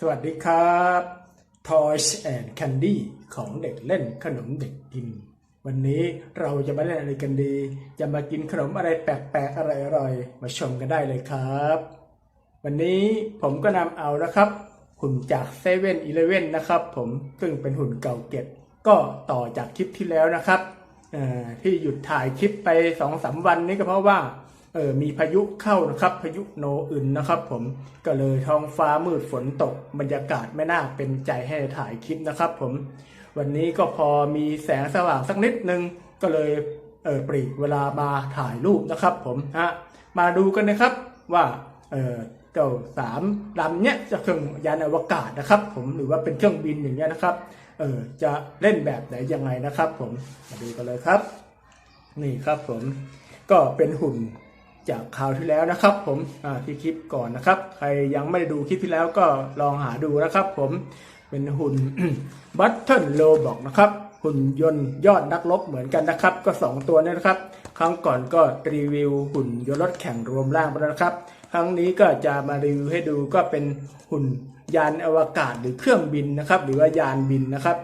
สวัสดีครับ Toys and Candy ของเด็กเล่นขนมเด็กกิน วันนี้เราจะมาเล่นอะไรกันดี จะมากินขนมอะไรแปลกๆอะไรอร่อยๆมาชมกันได้เลยครับ วันนี้ผมก็นำเอานะครับหุ่นจากเซเว่นอีเลเว่นนะครับ ผมซึ่งเป็นหุ่นเก่าเก็บ ก็ต่อจากคลิปที่แล้วนะครับที่หยุดถ่ายคลิปไปสองสามวันนี้ก็เพราะว่า เออมีพายุเข้านะครับ พายุโนอึนนะครับ ผมก็เลยท้องฟ้ามืดฝนตกบรรยากาศไม่น่าเป็นใจให้ถ่ายคลิปนะครับ ผมวันนี้ก็พอมีแสงสว่างสักนิดนึงก็เลยเออปรีเวลามาถ่ายรูปนะครับ ผมฮะมาดูกันนะครับว่าเออเจ้าสามลำเนี้ยจะเครื่องยานอวกาศนะครับ ผมหรือว่าเป็นเครื่องบินอย่างเงี้ยนะครับเออจะเล่นแบบไหนยังไงนะครับ ผมมาดูกันเลยครับ นี่ครับผมก็เป็นหุ่น จากคราวที่แล้วนะครับ ผมที่คลิปก่อนนะครับ ใครยังไม่ได้ดูคลิปที่แล้วก็ลองหาดูนะครับ ผมเป็นหุ่นบัตเทิลโลบอกนะครับ หุ่นยนต์ยอดนักรบเหมือนกันนะครับ ก็ 2 ตัวนี้นะครับ ครั้งก่อนก็รีวิวหุ่นยนต์รถแข่งรวมร่างไปแล้วนะครับ ครั้งนี้ก็จะมารีวิวให้ดูก็เป็นหุ่นยานอวกาศหรือเครื่องบินนะครับ หรือว่ายานบินนะครับ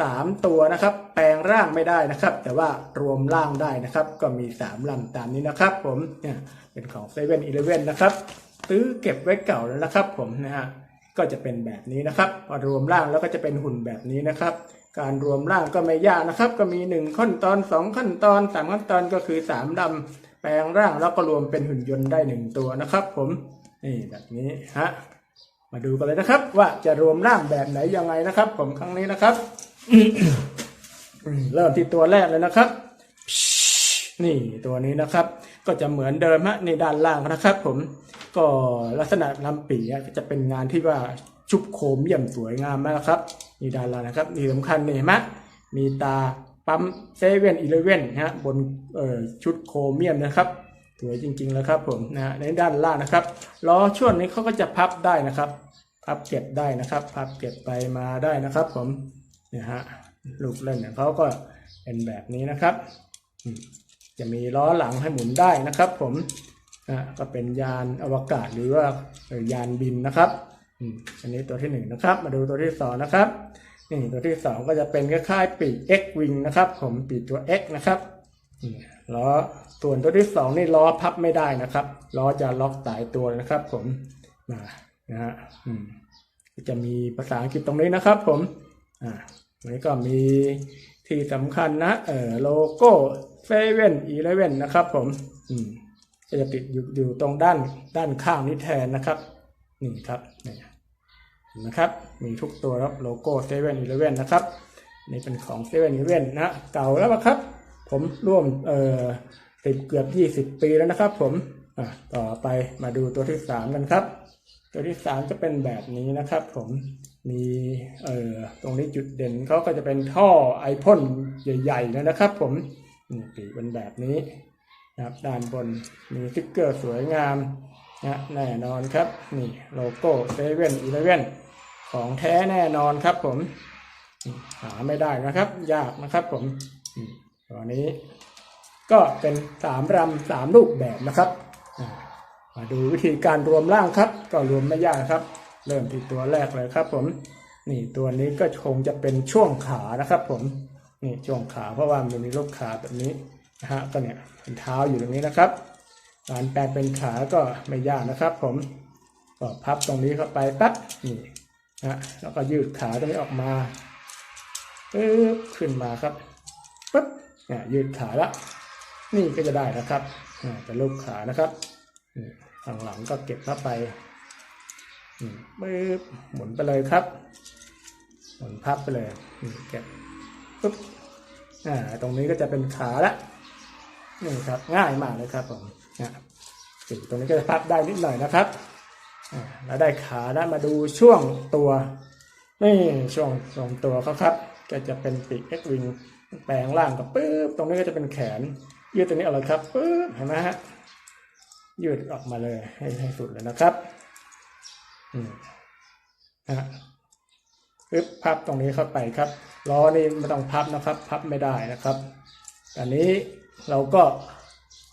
สามตัวนะครับ แปลงร่างไม่ได้นะครับ แต่ว่ารวมร่างได้นะครับ ก็มีสามลำตามนี้นะครับ ผมเนี่ยเป็นของเซเว่นอีเลเว่นนะครับซื้อเก็บไว้เก่าแล้วนะครับผมนะฮะก็จะเป็นแบบนี้นะครับพอรวมร่างแล้วก็จะเป็นหุ่นแบบนี้นะครับ การรวมร่างก็ไม่ยากนะครับ ก็มีหนึ่งขั้นตอนสองขั้นตอนสามขั้นตอนก็คือสามลำแปลงร่างแล้วก็รวมเป็นหุ่นยนต์ได้หนึ่งตัวนะครับ ผมนี่แบบนี้ฮะมาดูกันเลยนะครับ ว่าจะรวมร่างแบบไหนยังไงนะครับ ผมครั้งนี้นะครับ เริ่มที่ตัวแรกเลยนะครับนี่ตัวนี้นะครับ ก็จะเหมือนเดิมฮะในด้านล่างนะครับ ผมก็ลักษณะลำปีจะเป็นงานที่ว่าชุบโคมเยี่ยมสวยงามมากครับนี่ด้านล่างนะครับนี่สำคัญนี่เห็นไหมมีตาปั๊มเซเว่นอีเลเว่นฮะบนเอ่อชุดโครเมียมนะครับสวยจริงๆแล้วครับผมนะฮะในด้านล่างนะครับล้อช่วงนี้เขาก็จะพับได้นะครับ พับเก็บได้นะครับ พับเก็บไปมาได้นะครับ ผม นี่ยฮะลูกเล่นของเขาก็เป็นแบบนี้นะครับ จะมีล้อหลังให้หมุนได้นะครับ ผมนะก็เป็นยานอวกาศหรือว่ายานบินนะครับอันนี้ตัวที่หนึ่งนะครับ มาดูตัวที่สองนะครับนี่ตัวที่สองก็จะเป็นคล้ายๆปีก X wing นะครับ ผมปีกตัว X นะครับล้อส่วนตัวที่สองนี่ล้อพับไม่ได้นะครับล้อจะล็อกตายตัวนะครับ ผมนะฮะจะมีภาษาอังกฤษตรงนี้นะครับ ผมอ่า นนี้ก็มีที่สำคัญนะเออโลโก้เซเว่นอีเลเว่นนะครับผมอืมก็จะติดอยู่อยู่ตรงด้านด้านข้างนี้แทนนะครับนี่ครับนี่นะครับ มีทุกตัวครับโลโก้เซเว่นอีเลเว่นนะครับนี่เป็นของเซเว่นอีเลเว่นนะเก่าแล้วนะครับ ผมร่วมเอ่อติดเกือบยี่สิบปีแล้วนะครับ ผมอ่าต่อไปมาดูตัวที่สามกันครับ ตัวที่สามจะเป็นแบบนี้นะครับ ผม มีเอ่อตรงนี้จุดเด่นเขาก็จะเป็นท่อไอพ่นใหญ่ๆเลยนะครับ ผมนี่ปีกเป็นแบบนี้นะครับด้านบนมีสติ๊กเกอร์สวยงามนะแน่นอนครับนี่โลโก้เซเว่นอีเลเว่นของแท้แน่นอนครับผม หาไม่ได้นะครับ ยากนะครับผมอืมตัวนี้ก็เป็นสามรำสามรูปแบบนะครับอ่ามาดูวิธีการรวมร่างครับ ก็รวมไม่ยากครับ เริ่มที่ตัวแรกเลยครับผม นี่ตัวนี้ก็คงจะเป็นช่วงขานะครับ ผม นี่ช่วงขาเพราะว่ามันมีรูปขาแบบนี้นะฮะก็เนี่ยเป็นเท้าอยู่ตรงนี้นะครับ การแปลงเป็นขาก็ไม่ยากนะครับ ผมก็พับตรงนี้เข้าไปปั๊บนี่นะแล้วก็ยืดขาตรงนี้ออกมาปึ๊บขึ้นมาครับปึ๊บเนี่ยยืดขาล้วนี่ก็จะได้นะครับอ่เป็นรูปขานะครับอืมข้างหลังก็เก็บเข้าไป ปึ๊บหมุนไปเลยครับ หมุนพับไปเลยนี่เก็บปึ๊บอ่าตรงนี้ก็จะเป็นขาละนี่ครับ ง่ายมากเลยครับผมนะสีตรงนี้ก็จะพับได้นิดหน่อยนะครับอ่าแล้วได้ขาแล้วมาดูช่วงตัวนี่ช่วงช่วงตัวเขาครับ ก็จะเป็นปีกเอ็กวิงแปลงร่างกับปึ๊บตรงนี้ก็จะเป็นแขน ยืดตรงนี้เอาเลยครับปึ๊บเห็นไหมฮะยืดออกมาเลยให้ให้สุดเลยนะครับ นะปึ๊บพับตรงนี้เข้าไปครับล้อนี่ไม่ต้องพับนะครับ พับไม่ได้นะครับอันนี้เราก็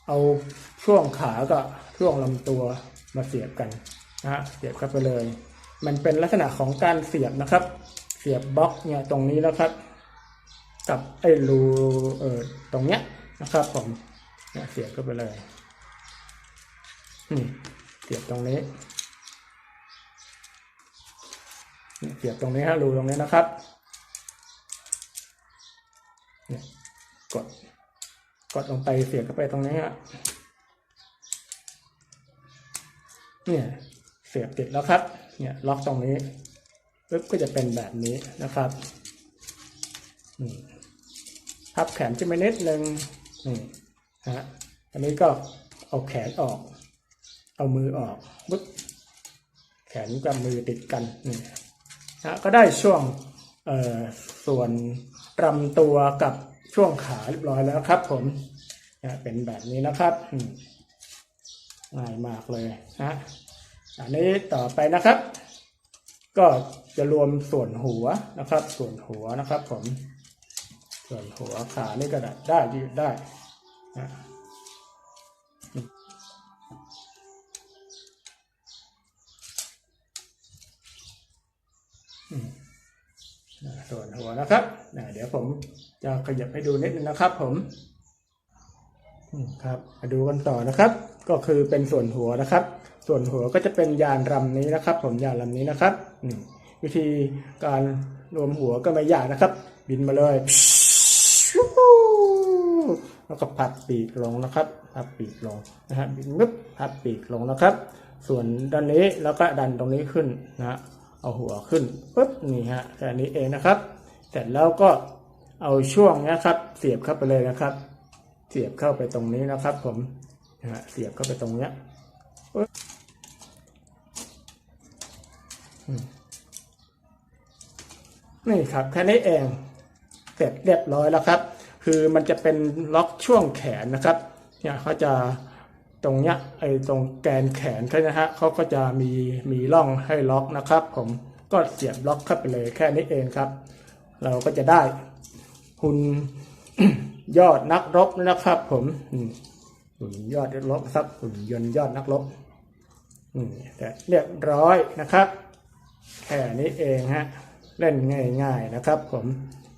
เอาช่วงขากับช่วงลำตัวมาเสียบกันนะฮะเสียบเข้าไปเลย มันเป็นลักษณะของการเสียบนะครับ เสียบบล็อกเนี่ยตรงนี้นะครับ กับไอ้รูเออตรงเนี้ยนะครับผมเนี่ยเสียบเข้าไปเลยนี่เสียบตรงนี้นี่ เสียบตรงนี้ฮะรูตรงนี้นะครับเนี่ยกด กดลงไปเสียบเข้าไปตรงนี้ฮะเนี่ยเสียบติดแล้วครับ เนี่ยล็อกตรงนี้ปึ๊บก็จะเป็นแบบนี้นะครับพับแขนขึ้นไปนิดนึงนี่ฮะอันนี้ก็เอาแขนออก เอามือออกปึ๊บแขนกับมือติดกันนี่ ฮะก็ได้ช่วงส่วนลำตัวกับช่วงขาเรียบร้อยแล้วครับ ผมนะเป็นแบบนี้นะครับง่ายมากเลยนะอันนี้ต่อไปนะครับ ก็จะรวมส่วนหัวนะครับ ส่วนหัวนะครับ ผม ส่วนหัวขานี่ก็ได้ได้ได้นะ ส่วนหัวนะครับเดี๋ยวผมจะขยับให้ดูนิดนึงนะครับ ผมครับมาดูกันต่อนะครับ ก็คือเป็นส่วนหัวนะครับ ส่วนหัวก็จะเป็นยานรำนี้นะครับ ผมยานรำนี้นะครับวิธีการรวมหัวก็ไม่ยากนะครับ บินมาเลยแล้วก็พับปีกลงนะครับพับปีกลงนะฮะบินปึ๊บพับปีกลงนะครับ ส่วนด้านนี้แล้วก็ดันตรงนี้ขึ้นนะฮะ เอาหัวขึ้นปึ๊บนี่ฮะแค่นี้เองนะครับเสร็จแล้วก็เอาช่วงนี้ครับ เสียบเข้าไปเลยนะครับ เสียบเข้าไปตรงนี้นะครับ ผมนะฮะเสียบเข้าไปตรงเนี้ยนี่ครับแค่นี้เองเสร็จเรียบร้อยแล้วครับ คือมันจะเป็นล็อกช่วงแขนนะครับเนี่ยเขาจะ ตรงเนี้ยไอ้ตรงแกนแขนเขานะฮะเขาก็จะมีมีร่องให้ล็อกนะครับ ผมก็เสียบล็อกเข้าไปเลยแค่นี้เองครับ เราก็จะได้หุ่นยอดนักรบนะครับ ผมหุ่นยอดนักรบครับหุ่นยนต์ยอดนักรบอืมแต่เรียบร้อยนะครับ แค่นี้เองฮะเล่นง่าย ๆนะครับ ผม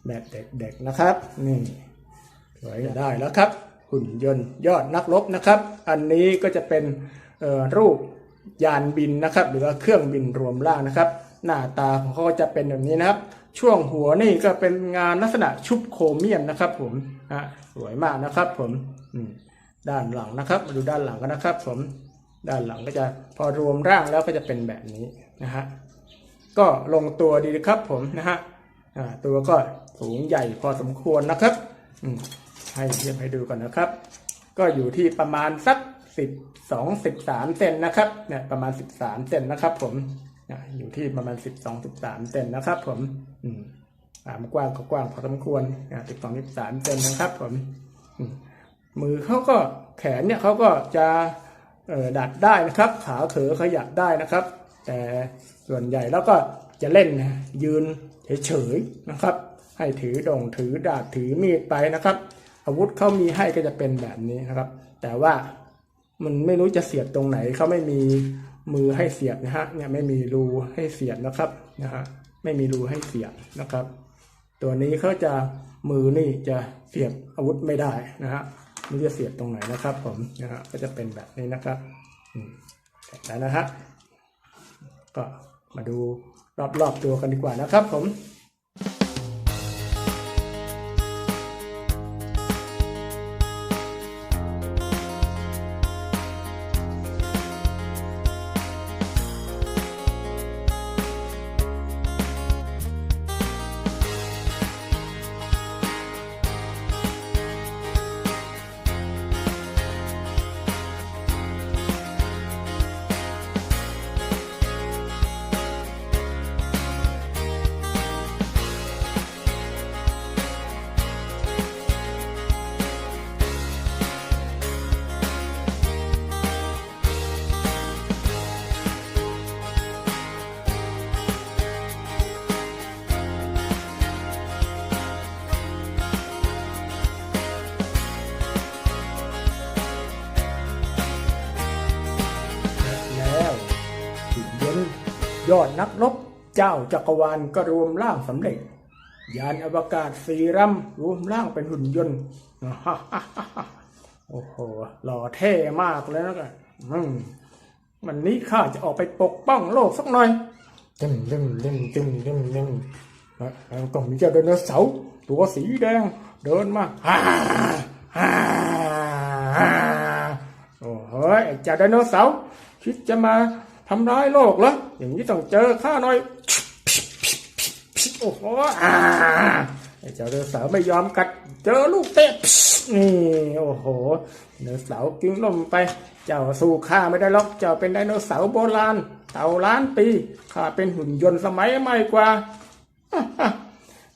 แบบเด็กๆนะครับ นี่สวยได้แล้วครับ หุ่นยนต์ยอดนักรบนะครับ อันนี้ก็จะเป็นรูปยานบินนะครับหรือว่าเครื่องบินรวมร่างนะครับ หน้าตาของเขาจะเป็นแบบนี้นะครับ ช่วงหัวนี่ก็เป็นงานลักษณะชุบโครเมียมนะครับ ผมอะสวยมากนะครับ ผมด้านหลังนะครับ มาดูด้านหลังกันนะครับ ผมด้านหลังก็จะพอรวมร่างแล้วก็จะเป็นแบบนี้นะฮะก็ลงตัวดีครับผมนะฮะตัวก็สูงใหญ่พอสมควรนะครับอืม ให้เทียบให้ดูก่อนนะครับ ก็อยู่ที่ประมาณสักสิบสองสิบสามเซนนะครับเนี่ยประมาณสิบสามเซนนะครับ ผมอยู่ที่ประมาณสิบสองสิบสามเซนนะครับ ผมอืมความกว้างก็กว้างพอสมควรสิบสองสิบสามเซนนะครับ ผมมือเขาก็แขนเนี่ยเขาก็จะเอ่อดัดได้นะครับ ขาเขอขยับได้นะครับ แต่ส่วนใหญ่แล้วก็จะเล่นนะยืนเฉยๆนะครับ ให้ถือดงถือดาบถือมีดไปนะครับ อาวุธเขามีให้ก็จะเป็นแบบนี้นะครับ แต่ว่ามันไม่รู้จะเสียบตรงไหนเขาไม่มีมือให้เสียบนะฮะเนี่ยไม่มีรูให้เสียบนะครับนะฮะไม่มีรูให้เสียบนะครับ ตัวนี้เขาจะมือนี่จะเสียบอาวุธไม่ได้นะฮะไมันจะเสียบตรงไหนนะครับ ผมนะฮะก็จะเป็นแบบนี้นะครับเสร็จแล้วนะฮะก็มาดูรอบๆตัวกันดีกว่านะครับผม ยอดนักรบเจ้าจักรวาลก็รวมร่างสำเร็จ ยานอวกาศสีรำรวมร่างเป็นหุ่นยนต์โอ้โหหล่อเท่มากเลยนะกันอืมวันนี้ข้าจะออกไปปกป้องโลกสักหน่อยตึ้งตึ้งตึ้งตึ้งตึ้งตึ้งแล้วก็มีเจ้าไดโนเสาร์ตัวสีแดง เดินมาฮ่าฮ่าฮ่าโอ้โหไอ้เจ้าไดโนเสาร์คิดจะมา ทำร้ายโลกเหรออย่างนี้ต้องเจอข้าหน่อยโอ้โหอ่าเจ้าไดโนเสาร์ไม่ยอมกัด เจอลูกเตะนี่โอ้โหไดโนเสาร์กิ้งล่มไป เจ้าสู้ข้าไม่ได้หรอกเจ้าเป็นไดโนเสาร์โบราณเต่าล้านปีข้าเป็นหุ่นยนต์สมัยใหม่กว่า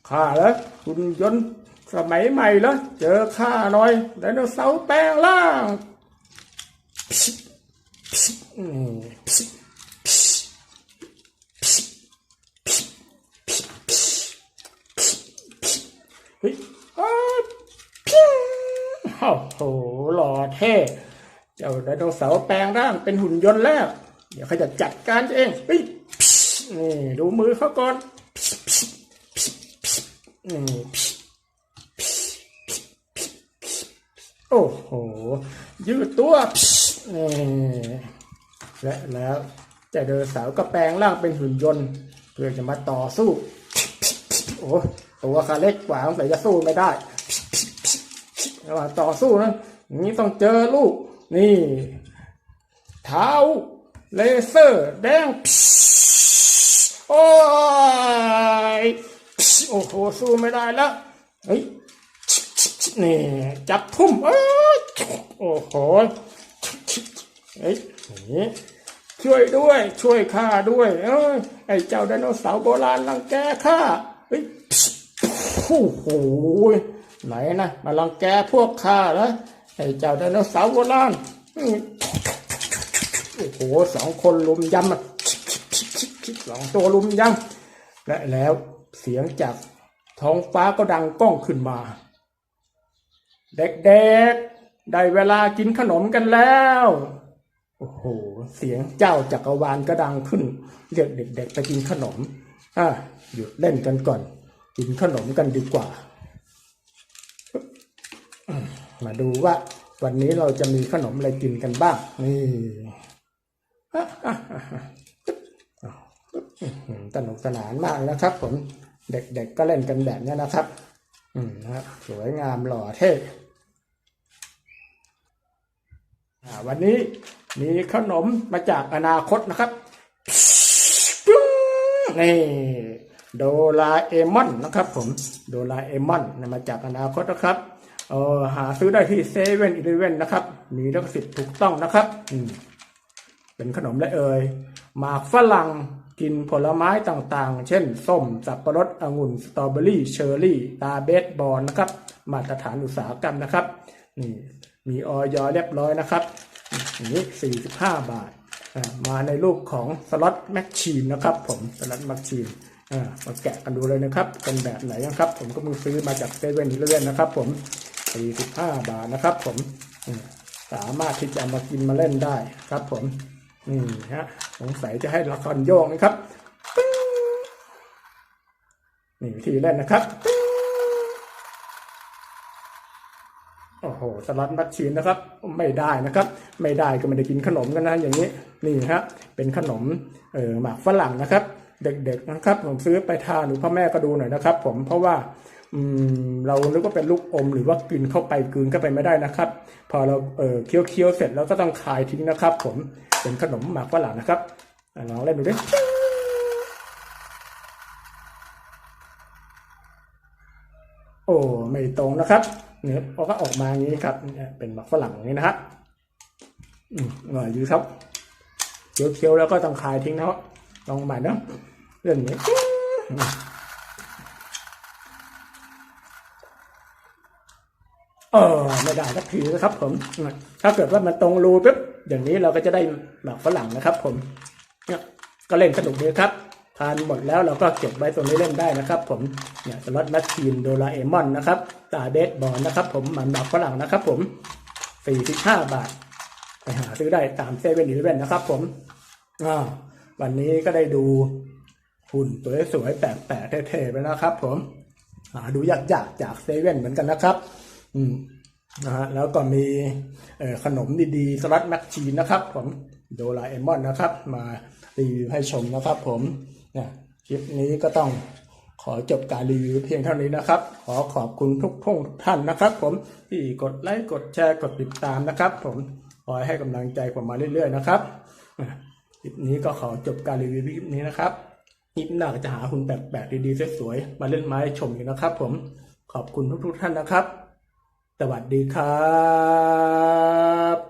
ข้าเหรอหุ่นยนต์สมัยใหม่เหรอเจอข้าหน่อยไดโนเสาร์แปลงร่าง โอ้โหหล่อเท่เจ้าไดโนเสาร์แปลงร่างเป็นหุ่นยนต์แล้ว เดี๋ยวเขาจะจัดการเองเฮ้ยนี่ดูมือเขาก่อนนี่โอ้โห ยืดตัวนี่และแล้วเจ้าเดอสาวก็แปลงร่างเป็นหุ่นยนต์ เพื่อจะมาต่อสู้ โอ้ตัวขาเล็กกว่าสงสัยจะสู้ไม่ได้ ระหว่างต่อสู้นะอย่างนี้ต้องเจอลูก นี่ เท้าเลเซอร์แดงโอ้ยโอ้โหสู้ไม่ได้แล้วเฮ้ยนี่ จับทุ่มเอ้ยโอ้โหเฮ้ยนี่ช่วยด้วย ช่วยข้าด้วย เอ้ยไอ้เจ้าไดโนเสาร์โบราณรังแกข้าเฮ้ยโอ้โห ไหนนะมารังแกพวกข้าแล้วไอ้เจ้าไดโนเสาร์โบราณอืมโอ้โหสองคนลุมยำสองตัวลุมยำและแล้วเสียงจากท้องฟ้าก็ดังก้องขึ้นมา เด็กๆ ได้เวลากินขนมกันแล้ว โอ้โห เสียงเจ้าจักรวาลก็ดังขึ้น เรียกเด็ก ๆ ไปกินขนม อะหยุดเล่นกันก่อน กินขนมกันดีกว่า มาดูว่าวันนี้เราจะมีขนมอะไรกินกันบ้าง นี่สนุกสนานมากนะครับ ผมเด็กๆก็เล่นกันแบบนี้นะครับ อืมนะครับสวยงามหล่อเท่วันนี้มีขนมมาจากอนาคตนะครับนี่โดราเอมอนนะครับ ผม โดราเอมอนมาจากอนาคตนะครับ เออหาซื้อได้ที่เซเว่นอีเลเว่นนะครับ มีลิขสิทธิ์ถูกต้องนะครับอืมเป็นขนมและเอ่ยหมากฝรั่งกินผลไม้ต่างๆ เช่น ส้ม สับปะรดองุ่น สตรอเบอรี่ เชอร์รี่ ตาเบสบอลนะครับ มาตรฐานอุตสาหกรรมนะครับ นี่มีออยเรียบร้อยนะครับอันนี้45 บาทอ่ามาในรูปของสล็อตแมชชีนนะครับ ผมสล็อตแมชชีนมาแกะกันดูเลยนะครับ เป็นแบบไหนนะครับ ผมก็มึงซื้อมาจากเซเว่นอีเลเว่นนะครับ ผม 45 บาทนะครับ ผมสามารถที่จะมากินมาเล่นได้ครับ ผมนี่ฮะสงสัยจะให้ละครโยงนะครับนี่วิธีเล่นนะครับโอ้โหสล็อตมัชชีนนะครับ ไม่ได้นะครับ ไม่ได้ก็ไม่ได้กินขนมกันนะอย่างนี้นี่ฮะเป็นขนมเออหมากฝรั่งนะครับ เด็กๆนะครับ ผมซื้อไปทานหรือพ่อแม่ก็ดูหน่อยนะครับ ผมเพราะว่า เรานึกว่าเป็นลูกอมหรือว่ากินเข้าไปกลืนเข้าไปไม่ได้นะครับ พอเราเออเคี้ยวเคี้ยวเสร็จแล้วก็ต้องคายทิ้งนะครับ ผมเป็นขนมหมากฝรั่งนะครับลองเล่นดูดิโอ้ไม่ตรงนะครับ เนี่ยพอก็ออกมาอย่างนี้ครับเป็นหมากฝรั่งอย่างนี้นะครับอืมอร่อยดีครับเคี้ยวเคี้ยวๆแล้วก็ต้องคายทิ้งนะครับลองใหม่นะเรื่องนี้ เออไม่ได้สักทีนะครับ ผม ถ้าเกิดว่ามันตรงรูปุ๊บอย่างนี้เราก็จะได้หมากฝรั่งนะครับ ผมเนี่ยก็เล่นสนุกดีครับทานหมดแล้วเราก็เก็บไว้ตรงนี้เล่นได้นะครับ ผมเนี่ยสล็อตแมชชีนโดราเอมอนนะครับตาเบสบอลนะครับ ผมมันหมากฝรั่งนะครับ ผม45บาทไปหาซื้อได้ตามเซเว่นอีเลเว่นนะครับ ผมอ่าวันนี้ก็ได้ดูหุ่นสวยๆแปลกๆเท่ๆไปนะครับ ผมหาดูยากๆจากเซเว่นเหมือนกันนะครับ อืมนะฮะแล้วก็มีขนมดีๆสลัดแมคชีนนะครับ ผมโดราเอมอนนะครับ มารีวิวให้ชมนะครับ ผมเนี่ยคลิปนี้ก็ต้องขอจบการรีวิวเพียงเท่านี้นะครับ ขอขอบคุณทุกท่งทุกท่านนะครับ ผมที่กดไลค์กดแชร์กดติดตามนะครับ ผมขอให้กำลังใจผมมาเรื่อยๆนะครับคลิปนี้ก็ขอจบการรีวิวคลิปนี้นะครับคลิปหน้าก็จะหาหุ่นแปลกๆดีๆสวยๆมาเล่นไม้ชมกันนะครับ ผมขอบคุณทุกๆท่านนะครับ สวัสดีครับ